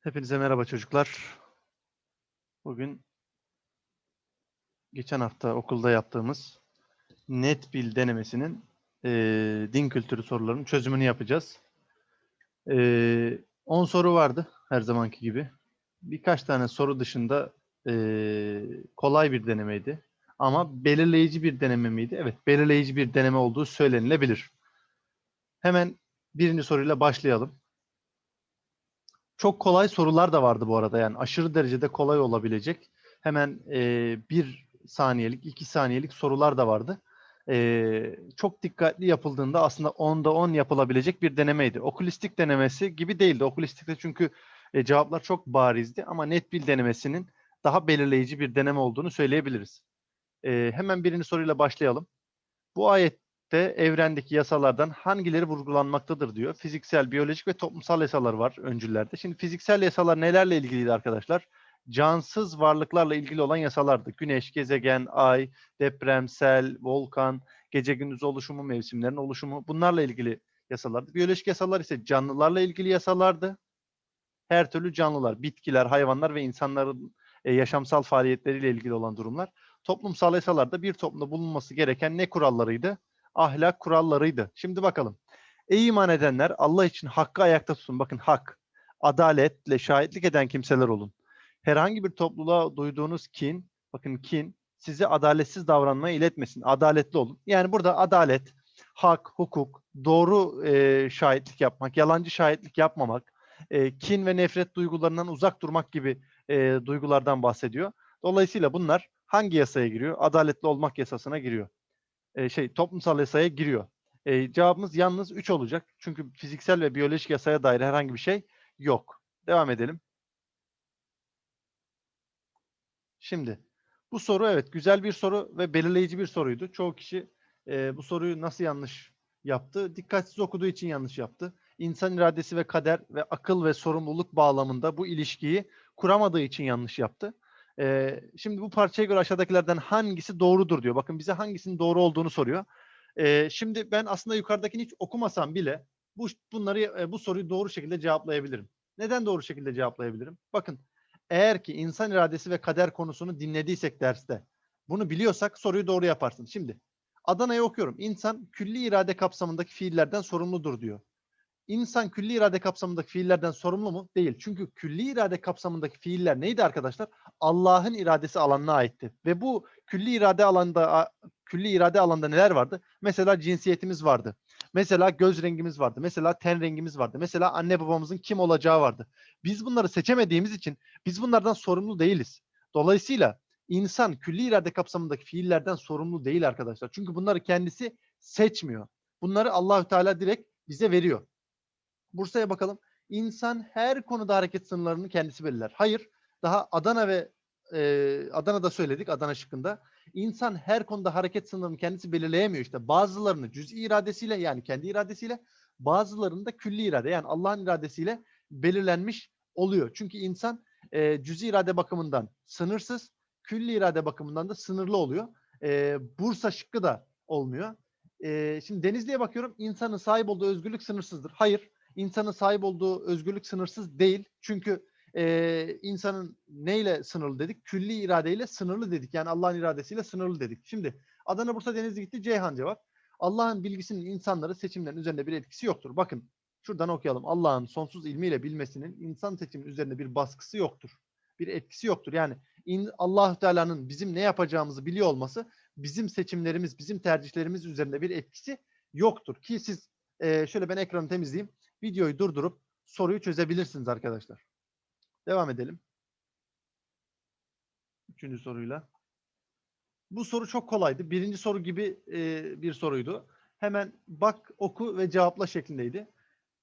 Hepinize merhaba çocuklar. Bugün geçen hafta okulda yaptığımız NetBil denemesinin eee, din kültürü sorularının çözümünü yapacağız. Eee 10 soru vardı her zamanki gibi. Birkaç tane soru dışında eee, kolay bir denemeydi. Ama belirleyici bir deneme miydi? Evet, belirleyici bir deneme olduğu söylenilebilir. Hemen birinci soruyla başlayalım. Çok kolay sorular da vardı bu arada yani aşırı derecede kolay olabilecek hemen e, bir saniyelik, iki saniyelik sorular da vardı. E, çok dikkatli yapıldığında aslında 10'da 10 yapılabilecek bir denemeydi. Okulistik denemesi gibi değildi. Okulistikte çünkü e, cevaplar çok barizdi ama NetBil denemesinin daha belirleyici bir deneme olduğunu söyleyebiliriz. E, hemen birinci soruyla başlayalım. Bu ayette evrendeki yasalardan hangileri vurgulanmaktadır diyor. Fiziksel, biyolojik ve toplumsal yasalar var öncüllerde. Şimdi fiziksel yasalar nelerle ilgiliydi arkadaşlar? Cansız varlıklarla ilgili olan yasalardı. Güneş, gezegen, ay, deprem, sel, volkan, gece gündüz oluşumu, mevsimlerin oluşumu bunlarla ilgili yasalardı. Biyolojik yasalar ise canlılarla ilgili yasalardı. Her türlü canlılar, bitkiler, hayvanlar ve insanların e, yaşamsal faaliyetleriyle ilgili olan durumlar. Toplumsal yasalarda bir toplumda bulunması gereken ne kurallarıydı? Ahlak kurallarıydı. Şimdi bakalım. Ey iman edenler Allah için hakkı ayakta tutun. Bakın hak, adaletle şahitlik eden kimseler olun. Herhangi bir topluluğa duyduğunuz kin, bakın kin sizi adaletsiz davranmaya iletmesin. Adaletli olun. Yani burada adalet, hak, hukuk, doğru e, şahitlik yapmak, yalancı şahitlik yapmamak, e, kin ve nefret duygularından uzak durmak gibi e, duygulardan bahsediyor. Dolayısıyla bunlar hangi yasaya giriyor? Adaletli olmak yasasına giriyor e, şey toplumsal yasaya giriyor. E, cevabımız yalnız 3 olacak. Çünkü fiziksel ve biyolojik yasaya dair herhangi bir şey yok. Devam edelim. Şimdi bu soru evet güzel bir soru ve belirleyici bir soruydu. Çoğu kişi e, bu soruyu nasıl yanlış yaptı? Dikkatsiz okuduğu için yanlış yaptı. İnsan iradesi ve kader ve akıl ve sorumluluk bağlamında bu ilişkiyi kuramadığı için yanlış yaptı. Ee, şimdi bu parçaya göre aşağıdakilerden hangisi doğrudur diyor. Bakın bize hangisinin doğru olduğunu soruyor. Ee, şimdi ben aslında yukarıdakini hiç okumasam bile bu bunları bu soruyu doğru şekilde cevaplayabilirim. Neden doğru şekilde cevaplayabilirim? Bakın eğer ki insan iradesi ve kader konusunu dinlediysek derste bunu biliyorsak soruyu doğru yaparsın. Şimdi Adana'ya okuyorum. İnsan külli irade kapsamındaki fiillerden sorumludur diyor. İnsan külli irade kapsamındaki fiillerden sorumlu mu? Değil. Çünkü külli irade kapsamındaki fiiller neydi arkadaşlar? Allah'ın iradesi alanına aitti. Ve bu külli irade alanda külli irade alanda neler vardı? Mesela cinsiyetimiz vardı. Mesela göz rengimiz vardı. Mesela ten rengimiz vardı. Mesela anne babamızın kim olacağı vardı. Biz bunları seçemediğimiz için biz bunlardan sorumlu değiliz. Dolayısıyla insan külli irade kapsamındaki fiillerden sorumlu değil arkadaşlar. Çünkü bunları kendisi seçmiyor. Bunları Allahü Teala direkt bize veriyor. Bursa'ya bakalım. İnsan her konuda hareket sınırlarını kendisi belirler. Hayır. Daha Adana ve e, Adana'da söyledik Adana şıkkında. İnsan her konuda hareket sınırını kendisi belirleyemiyor işte. Bazılarını cüz'i iradesiyle yani kendi iradesiyle bazılarını da külli irade yani Allah'ın iradesiyle belirlenmiş oluyor. Çünkü insan e, cüz'i irade bakımından sınırsız, külli irade bakımından da sınırlı oluyor. E, Bursa şıkkı da olmuyor. E, şimdi Denizli'ye bakıyorum. İnsanın sahip olduğu özgürlük sınırsızdır. Hayır insanın sahip olduğu özgürlük sınırsız değil. Çünkü e, insanın neyle sınırlı dedik? Külli iradeyle sınırlı dedik. Yani Allah'ın iradesiyle sınırlı dedik. Şimdi Adana, Bursa, Denizli gitti. Ceyhan cevap. Allah'ın bilgisinin insanları seçimlerin üzerinde bir etkisi yoktur. Bakın şuradan okuyalım. Allah'ın sonsuz ilmiyle bilmesinin insan seçimi üzerinde bir baskısı yoktur. Bir etkisi yoktur. Yani allah Teala'nın bizim ne yapacağımızı biliyor olması bizim seçimlerimiz, bizim tercihlerimiz üzerinde bir etkisi yoktur. Ki siz e, şöyle ben ekranı temizleyeyim videoyu durdurup soruyu çözebilirsiniz arkadaşlar. Devam edelim. Üçüncü soruyla. Bu soru çok kolaydı. Birinci soru gibi e, bir soruydu. Hemen bak, oku ve cevapla şeklindeydi.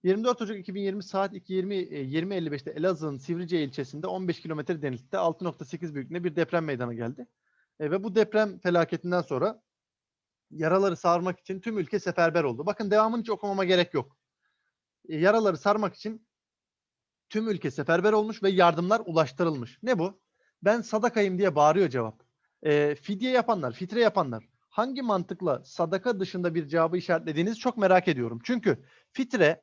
24 Ocak 2020 saat 2.20 20.55'te Elazığ'ın Sivrice ilçesinde 15 kilometre derinlikte 6.8 büyüklüğünde bir deprem meydana geldi. E, ve bu deprem felaketinden sonra yaraları sarmak için tüm ülke seferber oldu. Bakın devamını hiç okumama gerek yok. E, yaraları sarmak için tüm ülke seferber olmuş ve yardımlar ulaştırılmış. Ne bu? Ben sadakayım diye bağırıyor cevap. E, fidye yapanlar, fitre yapanlar hangi mantıkla sadaka dışında bir cevabı işaretlediğinizi çok merak ediyorum. Çünkü fitre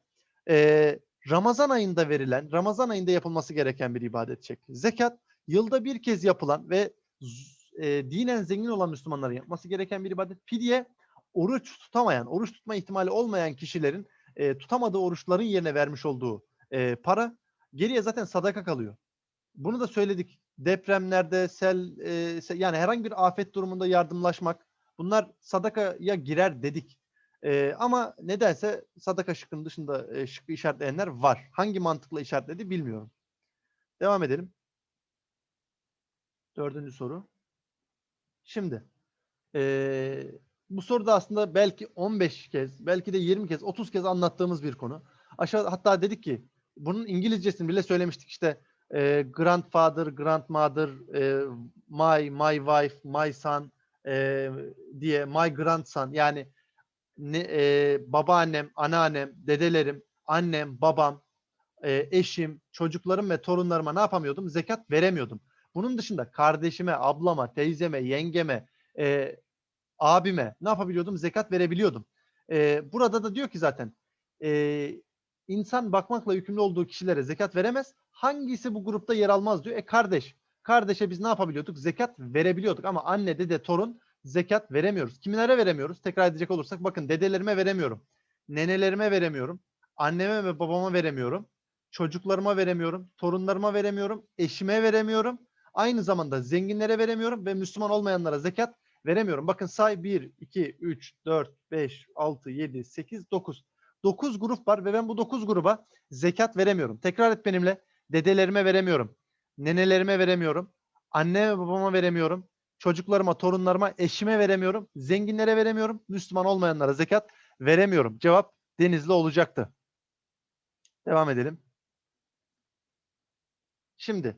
e, Ramazan ayında verilen, Ramazan ayında yapılması gereken bir ibadet şekli. Zekat yılda bir kez yapılan ve e, dinen zengin olan Müslümanların yapması gereken bir ibadet. Fidye oruç tutamayan, oruç tutma ihtimali olmayan kişilerin e, tutamadığı oruçların yerine vermiş olduğu e, para geriye zaten sadaka kalıyor. Bunu da söyledik. Depremlerde, sel, e, se- yani herhangi bir afet durumunda yardımlaşmak bunlar sadakaya girer dedik. E, ama nedense sadaka şıkkının dışında e, şıkkı işaretleyenler var. Hangi mantıkla işaretledi bilmiyorum. Devam edelim. Dördüncü soru. Şimdi e, bu soruda aslında belki 15 kez, belki de 20 kez, 30 kez anlattığımız bir konu. Aşağı hatta dedik ki bunun İngilizcesini bile söylemiştik işte e, grandfather, grandmother, e, my, my wife, my son e, diye my grandson yani ne, e, babaannem, anneannem, dedelerim, annem, babam, e, eşim, çocuklarım ve torunlarıma ne yapamıyordum? Zekat veremiyordum. Bunun dışında kardeşime, ablama, teyzeme, yengeme, e, abime ne yapabiliyordum? Zekat verebiliyordum. E, burada da diyor ki zaten e, insan bakmakla yükümlü olduğu kişilere zekat veremez. Hangisi bu grupta yer almaz diyor. E kardeş. Kardeşe biz ne yapabiliyorduk? Zekat verebiliyorduk ama anne, dede, torun zekat veremiyoruz. Kimlere veremiyoruz? Tekrar edecek olursak bakın dedelerime veremiyorum. Nenelerime veremiyorum. Anneme ve babama veremiyorum. Çocuklarıma veremiyorum. Torunlarıma veremiyorum. Eşime veremiyorum. Aynı zamanda zenginlere veremiyorum ve Müslüman olmayanlara zekat veremiyorum. Bakın say 1, 2, 3, 4, 5, 6, 7, 8, 9. 9 grup var ve ben bu 9 gruba zekat veremiyorum. Tekrar et benimle. Dedelerime veremiyorum. Nenelerime veremiyorum. Anne babama veremiyorum. Çocuklarıma, torunlarıma, eşime veremiyorum. Zenginlere veremiyorum. Müslüman olmayanlara zekat veremiyorum. Cevap Denizli olacaktı. Devam edelim. Şimdi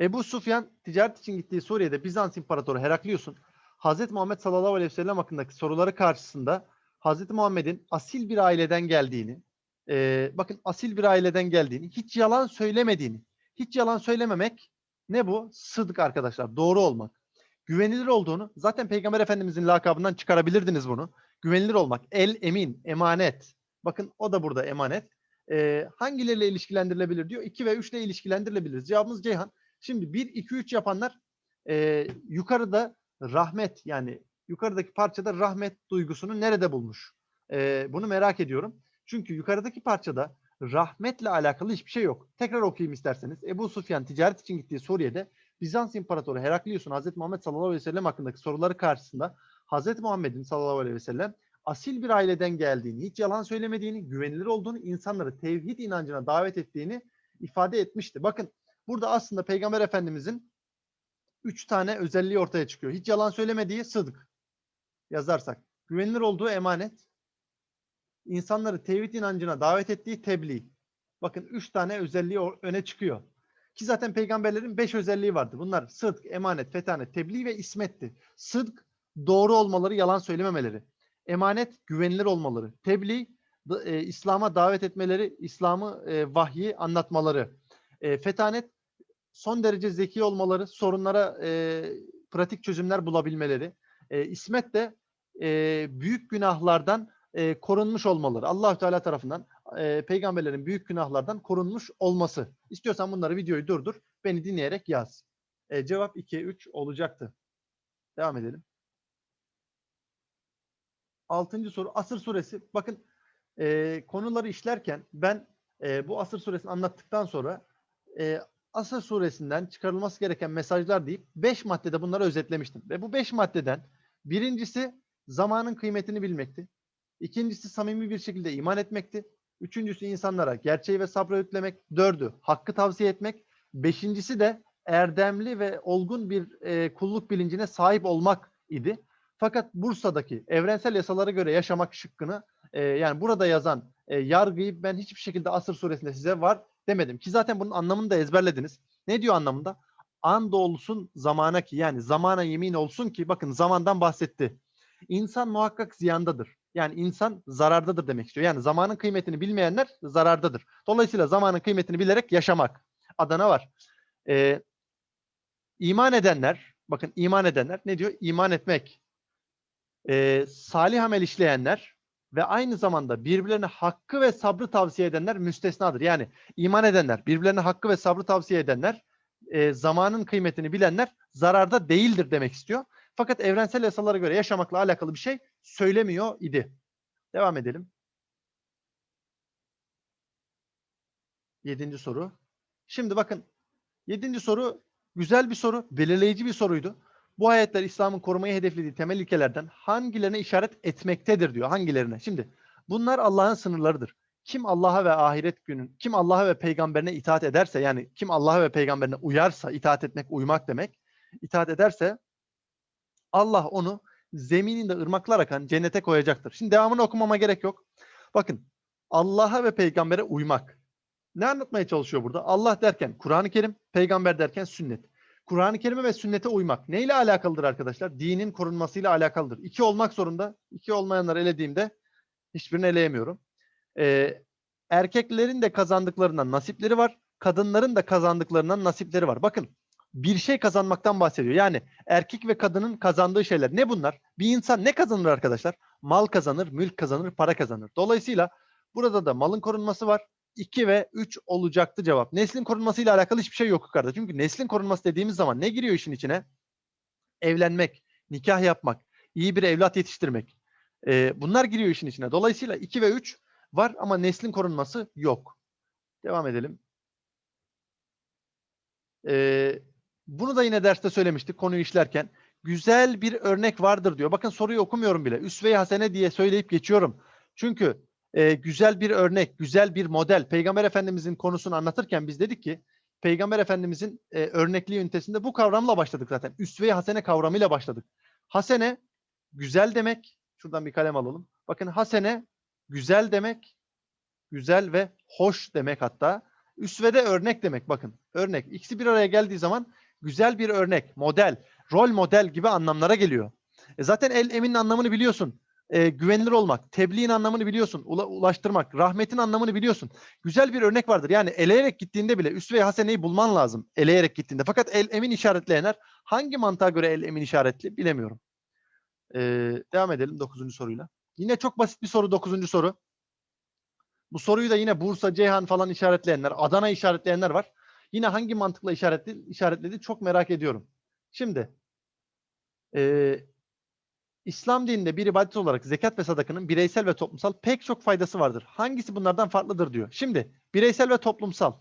Ebu Sufyan ticaret için gittiği Suriye'de Bizans İmparatoru Heraklius'un Hz. Muhammed sallallahu aleyhi ve sellem hakkındaki soruları karşısında Hz. Muhammed'in asil bir aileden geldiğini, e, bakın asil bir aileden geldiğini, hiç yalan söylemediğini, hiç yalan söylememek ne bu? Sıdk arkadaşlar, doğru olmak. Güvenilir olduğunu, zaten Peygamber Efendimizin lakabından çıkarabilirdiniz bunu. Güvenilir olmak, el emin, emanet. Bakın o da burada emanet. E, hangileriyle ilişkilendirilebilir diyor. 2 ve 3 ile ilişkilendirilebilir. Cevabımız Ceyhan. Şimdi 1, 2, 3 yapanlar e, yukarıda rahmet yani yukarıdaki parçada rahmet duygusunu nerede bulmuş? E, bunu merak ediyorum. Çünkü yukarıdaki parçada rahmetle alakalı hiçbir şey yok. Tekrar okuyayım isterseniz. Ebu Sufyan ticaret için gittiği Suriye'de Bizans İmparatoru Heraklius'un Hz. Muhammed sallallahu aleyhi ve sellem hakkındaki soruları karşısında Hz. Muhammed'in sallallahu aleyhi ve sellem asil bir aileden geldiğini, hiç yalan söylemediğini, güvenilir olduğunu, insanları tevhid inancına davet ettiğini ifade etmişti. Bakın burada aslında Peygamber Efendimizin üç tane özelliği ortaya çıkıyor. Hiç yalan söylemediği sıdk yazarsak. Güvenilir olduğu emanet. insanları tevhid inancına davet ettiği tebliğ. Bakın üç tane özelliği öne çıkıyor. Ki zaten peygamberlerin beş özelliği vardı. Bunlar sıdk, emanet, fetanet, tebliğ ve ismetti. Sıdk doğru olmaları, yalan söylememeleri. Emanet güvenilir olmaları. Tebliğ e, İslam'a davet etmeleri, İslam'ı e, vahyi anlatmaları. E, fetanet son derece zeki olmaları, sorunlara e, pratik çözümler bulabilmeleri. E, İsmet de e, büyük günahlardan e, korunmuş olmaları. Allahü Teala tarafından e, peygamberlerin büyük günahlardan korunmuş olması. İstiyorsan bunları videoyu durdur, beni dinleyerek yaz. E, cevap 2 3 olacaktı. Devam edelim. Altıncı soru Asır suresi. Bakın e, konuları işlerken ben e, bu Asır suresini anlattıktan sonra e, Asır suresinden çıkarılması gereken mesajlar deyip 5 maddede bunları özetlemiştim. Ve bu 5 maddeden birincisi zamanın kıymetini bilmekti. İkincisi samimi bir şekilde iman etmekti. Üçüncüsü insanlara gerçeği ve sabrı öğütlemek. Dördü hakkı tavsiye etmek. Beşincisi de erdemli ve olgun bir e, kulluk bilincine sahip olmak idi. Fakat Bursa'daki evrensel yasalara göre yaşamak şıkkını e, yani burada yazan e, yargıyı ben hiçbir şekilde Asır suresinde size var demedim. Ki zaten bunun anlamını da ezberlediniz. Ne diyor anlamında? And olsun zamana ki yani zamana yemin olsun ki bakın zamandan bahsetti. İnsan muhakkak ziyandadır. Yani insan zarardadır demek istiyor. Yani zamanın kıymetini bilmeyenler zarardadır. Dolayısıyla zamanın kıymetini bilerek yaşamak. Adana var. Ee, iman edenler, bakın iman edenler ne diyor? İman etmek. Ee, salih amel işleyenler, ve aynı zamanda birbirlerine hakkı ve sabrı tavsiye edenler müstesnadır. Yani iman edenler, birbirlerine hakkı ve sabrı tavsiye edenler, e, zamanın kıymetini bilenler zararda değildir demek istiyor. Fakat evrensel yasalara göre yaşamakla alakalı bir şey söylemiyor idi. Devam edelim. Yedinci soru. Şimdi bakın yedinci soru güzel bir soru, belirleyici bir soruydu. Bu ayetler İslam'ın korumayı hedeflediği temel ilkelerden hangilerine işaret etmektedir diyor. Hangilerine? Şimdi bunlar Allah'ın sınırlarıdır. Kim Allah'a ve ahiret günün, kim Allah'a ve peygamberine itaat ederse yani kim Allah'a ve peygamberine uyarsa, itaat etmek, uymak demek. itaat ederse Allah onu zemininde ırmaklar akan cennete koyacaktır. Şimdi devamını okumama gerek yok. Bakın Allah'a ve peygambere uymak. Ne anlatmaya çalışıyor burada? Allah derken Kur'an-ı Kerim, peygamber derken sünnet. Kur'an-ı Kerim'e ve sünnete uymak neyle alakalıdır arkadaşlar? Dinin korunmasıyla alakalıdır. İki olmak zorunda. İki olmayanları elediğimde hiçbirini eleyemiyorum. Ee, erkeklerin de kazandıklarından nasipleri var. Kadınların da kazandıklarından nasipleri var. Bakın bir şey kazanmaktan bahsediyor. Yani erkek ve kadının kazandığı şeyler. Ne bunlar? Bir insan ne kazanır arkadaşlar? Mal kazanır, mülk kazanır, para kazanır. Dolayısıyla burada da malın korunması var. 2 ve 3 olacaktı cevap. Neslin korunmasıyla alakalı hiçbir şey yok yukarıda. Çünkü neslin korunması dediğimiz zaman ne giriyor işin içine? Evlenmek, nikah yapmak, iyi bir evlat yetiştirmek. Ee, bunlar giriyor işin içine. Dolayısıyla 2 ve 3 var ama neslin korunması yok. Devam edelim. Ee, bunu da yine derste söylemiştik konuyu işlerken. Güzel bir örnek vardır diyor. Bakın soruyu okumuyorum bile. Üsve-i Hasene diye söyleyip geçiyorum. Çünkü e, güzel bir örnek, güzel bir model. Peygamber Efendimizin konusunu anlatırken biz dedik ki Peygamber Efendimizin e, örnekliği ünitesinde bu kavramla başladık zaten. Üsve-i Hasene kavramıyla başladık. Hasene güzel demek. Şuradan bir kalem alalım. Bakın hasene güzel demek. Güzel ve hoş demek hatta. Üsvede örnek demek bakın. Örnek. İkisi bir araya geldiği zaman güzel bir örnek, model, rol model gibi anlamlara geliyor. E zaten el eminin anlamını biliyorsun. E, güvenilir olmak, tebliğin anlamını biliyorsun, ula, ulaştırmak, rahmetin anlamını biliyorsun. Güzel bir örnek vardır. Yani eleyerek gittiğinde bile üsve-i haseneyi bulman lazım. Eleyerek gittiğinde. Fakat el emin işaretleyenler hangi mantığa göre el emin işaretli bilemiyorum. E, devam edelim 9. soruyla. Yine çok basit bir soru 9. soru. Bu soruyu da yine Bursa, Ceyhan falan işaretleyenler, Adana işaretleyenler var. Yine hangi mantıkla işaretli, işaretledi çok merak ediyorum. Şimdi e, İslam dininde bir ibadet olarak zekat ve sadakanın bireysel ve toplumsal pek çok faydası vardır. Hangisi bunlardan farklıdır diyor. Şimdi bireysel ve toplumsal.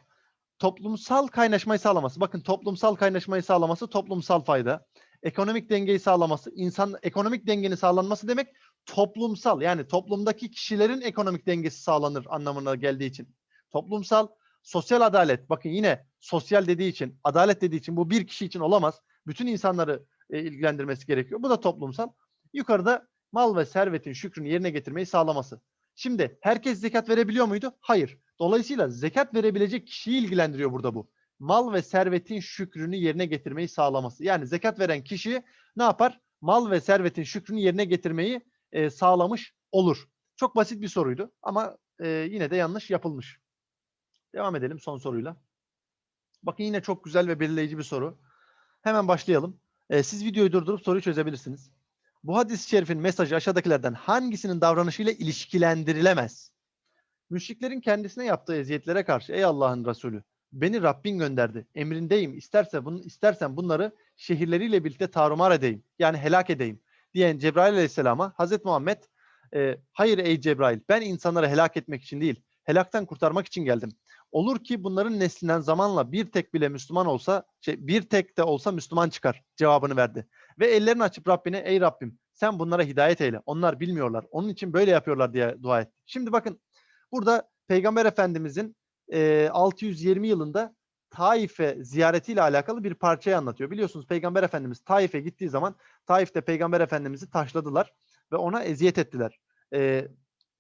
Toplumsal kaynaşmayı sağlaması. Bakın toplumsal kaynaşmayı sağlaması toplumsal fayda. Ekonomik dengeyi sağlaması, insan ekonomik dengenin sağlanması demek toplumsal. Yani toplumdaki kişilerin ekonomik dengesi sağlanır anlamına geldiği için. Toplumsal Sosyal adalet. Bakın yine sosyal dediği için, adalet dediği için bu bir kişi için olamaz. Bütün insanları e, ilgilendirmesi gerekiyor. Bu da toplumsal. Yukarıda mal ve servetin şükrünü yerine getirmeyi sağlaması. Şimdi herkes zekat verebiliyor muydu? Hayır. Dolayısıyla zekat verebilecek kişiyi ilgilendiriyor burada bu. Mal ve servetin şükrünü yerine getirmeyi sağlaması. Yani zekat veren kişi ne yapar? Mal ve servetin şükrünü yerine getirmeyi e, sağlamış olur. Çok basit bir soruydu ama e, yine de yanlış yapılmış. Devam edelim son soruyla. Bakın yine çok güzel ve belirleyici bir soru. Hemen başlayalım. Ee, siz videoyu durdurup soruyu çözebilirsiniz. Bu hadis-i şerifin mesajı aşağıdakilerden hangisinin davranışıyla ilişkilendirilemez? Müşriklerin kendisine yaptığı eziyetlere karşı ey Allah'ın Resulü beni Rabbin gönderdi. Emrindeyim. İsterse bunu istersen bunları şehirleriyle birlikte tarumar edeyim. Yani helak edeyim diyen Cebrail Aleyhisselam'a Hazreti Muhammed e, hayır ey Cebrail ben insanları helak etmek için değil helaktan kurtarmak için geldim. Olur ki bunların neslinden zamanla bir tek bile Müslüman olsa, şey, bir tek de olsa Müslüman çıkar cevabını verdi. Ve ellerini açıp Rabbine ey Rabbim sen bunlara hidayet eyle. Onlar bilmiyorlar. Onun için böyle yapıyorlar diye dua etti. Şimdi bakın burada Peygamber Efendimizin e, 620 yılında Taif'e ziyaretiyle alakalı bir parçayı anlatıyor. Biliyorsunuz Peygamber Efendimiz Taif'e gittiği zaman Taif'te Peygamber Efendimiz'i taşladılar ve ona eziyet ettiler. E,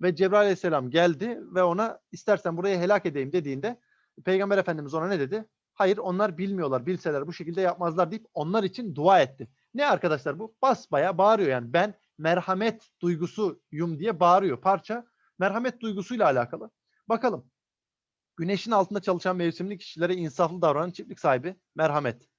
ve Cebrail aleyhisselam geldi ve ona istersen burayı helak edeyim dediğinde Peygamber Efendimiz ona ne dedi? Hayır onlar bilmiyorlar. Bilseler bu şekilde yapmazlar deyip onlar için dua etti. Ne arkadaşlar bu? Basbaya bağırıyor yani ben merhamet duygusuyum diye bağırıyor. Parça merhamet duygusuyla alakalı. Bakalım. Güneşin altında çalışan mevsimli kişilere insaflı davranan çiftlik sahibi merhamet.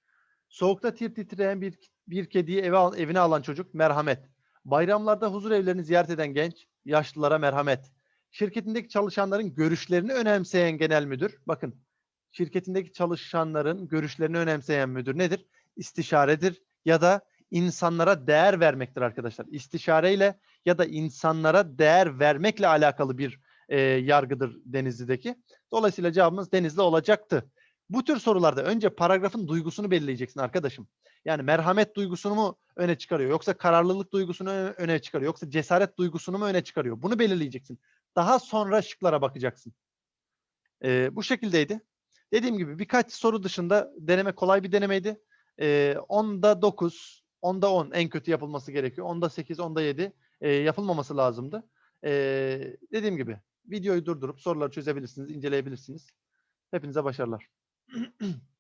Soğukta tir titreyen bir, bir kediyi eve, evine alan çocuk merhamet. Bayramlarda huzur evlerini ziyaret eden genç Yaşlılara merhamet. Şirketindeki çalışanların görüşlerini önemseyen genel müdür. Bakın şirketindeki çalışanların görüşlerini önemseyen müdür nedir? İstişaredir ya da insanlara değer vermektir arkadaşlar. İstişareyle ya da insanlara değer vermekle alakalı bir e, yargıdır Denizli'deki. Dolayısıyla cevabımız Denizli olacaktı. Bu tür sorularda önce paragrafın duygusunu belirleyeceksin arkadaşım. Yani merhamet duygusunu mu öne çıkarıyor yoksa kararlılık duygusunu öne çıkarıyor yoksa cesaret duygusunu mu öne çıkarıyor? Bunu belirleyeceksin. Daha sonra şıklara bakacaksın. Ee, bu şekildeydi. Dediğim gibi birkaç soru dışında deneme kolay bir denemeydi. Ee, 10'da 9, 10'da 10 en kötü yapılması gerekiyor. 10'da 8, 10'da 7 e, yapılmaması lazımdı. Ee, dediğim gibi videoyu durdurup soruları çözebilirsiniz, inceleyebilirsiniz. Hepinize başarılar.